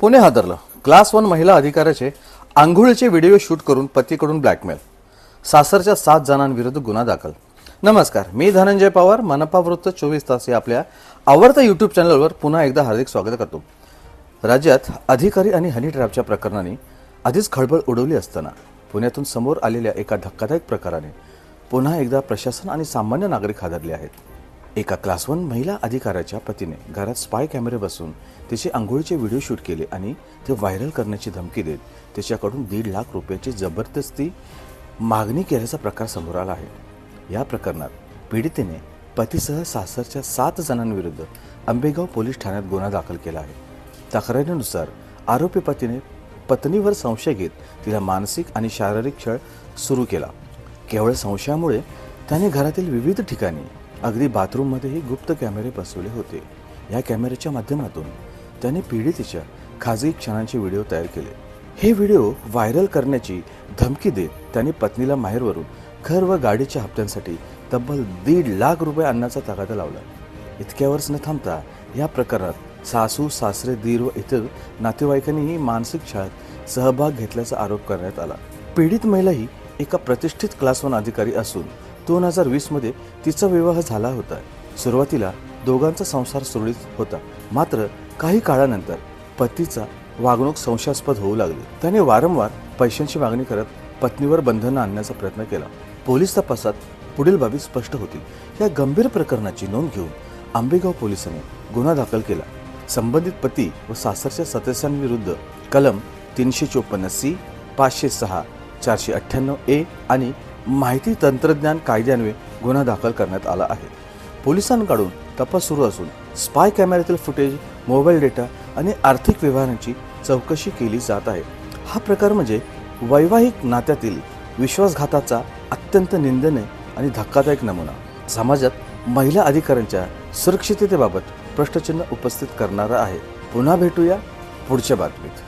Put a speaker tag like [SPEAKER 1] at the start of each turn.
[SPEAKER 1] Pune हादरलं. Class one महिला अधिकाऱ्याचे आंघोळीचे video shoot करून पतीकडून blackmail. सासरच्या सात जणांविरुद्ध गुन्हा दाखल. नमस्कार मी धनंजय पवार मनपा वृत्त चोवीस तास या आपल्या आवडत्या युट्यूब चॅनलवर पुन्हा एकदा हार्दिक स्वागत करतो. राज्यात अधिकारी आणि हनी ट्रॅपच्या प्रकरणाने आधीच खळबळ उडवली असताना पुण्यातून समोर आलेल्या एका धक्कादायक प्रकाराने पुन्हा एकदा प्रशासन आणि सामान्य नागरिक हादरले आहेत. एका क्लास वन महिला अधिकाऱ्याच्या पतीने घरात स्पाय कॅमेरे बसून तिचे आंघोळीचे व्हिडिओ शूट केले आणि ते व्हायरल करण्याची धमकी देत तिच्याकडून दीड लाख रुपयाची जबरदस्ती मागणी केल्याचा प्रकार समोर आला आहे. या प्रकरणात पीडितेने पतीसह सासरच्या सात जणांविरुद्ध आंबेगाव पोलीस ठाण्यात गुन्हा दाखल केला आहे. तक्रारीनुसार आरोपी पतीने पत्नीवर संशय घेत तिला मानसिक आणि शारीरिक छळ सुरू केला. केवळ संशयामुळे त्याने घरातील विविध ठिकाणी अगदी बाथरूममध्येही गुप्त कॅमेरे बसवले होते. या कॅमेऱ्याच्या माध्यमातून त्याने पीडितेच्या खाजगी क्षणांचे व्हिडिओ तयार केले. हे व्हिडिओ व्हायरल करण्याची धमकी देत त्याने पत्नीला माहेरवरून घर व गाडीच्या हप्त्यांसाठी तब्बल दीड लाख रुपये आणण्याचा तगादा लावला. इतक्यावरच न थांबता या प्रकरणात सासू सासरे दीर व इतर नातेवाईकांनीही मानसिक छळात सहभाग घेतल्याचा आरोप करण्यात आला. पीडित महिला ही एका प्रतिष्ठित क्लास वन अधिकारी असून दोन हजार वीसमध्ये तिचा विवाह झाला होता. सुरुवातीला दोघांचा संसार सुरळीत होता. मात्र काही काळानंतर पतीचा वागणूक संशयास्पद होऊ लागली. त्याने वारंवार पैशांची मागणी करत पत्नीवर बंधनं आणण्याचा प्रयत्न केला. पोलीस तपासात पुढील बाबी स्पष्ट होतील. या गंभीर प्रकरणाची नोंद घेऊन आंबेगाव पोलिसांनी गुन्हा दाखल केला. संबंधित पती व सासरच्या सदस्यांविरुद्ध कलम तीनशे चोपन्न सी पाचशे सहा चारशे अठ्ठ्याण्णव ए आणि माहिती तंत्रज्ञान कायद्यान्वये गुन्हा दाखल करण्यात आला आहे. पोलिसांकडून तपास सुरू असून स्पाय कॅमेऱ्यातील फुटेज मोबाईल डेटा आणि आर्थिक व्यवहारांची चौकशी केली जात आहे. हा प्रकार म्हणजे वैवाहिक नात्यातील विश्वासघाताचा अत्यंत निंदनीय आणि धक्कादायक नमुना. समाजात महिला अधिकाऱ्यांच्या सुरक्षिततेबाबत प्रश्नचिन्ह उपस्थित करणारा आहे. पुन्हा भेटूया पुढच्या बातमीत.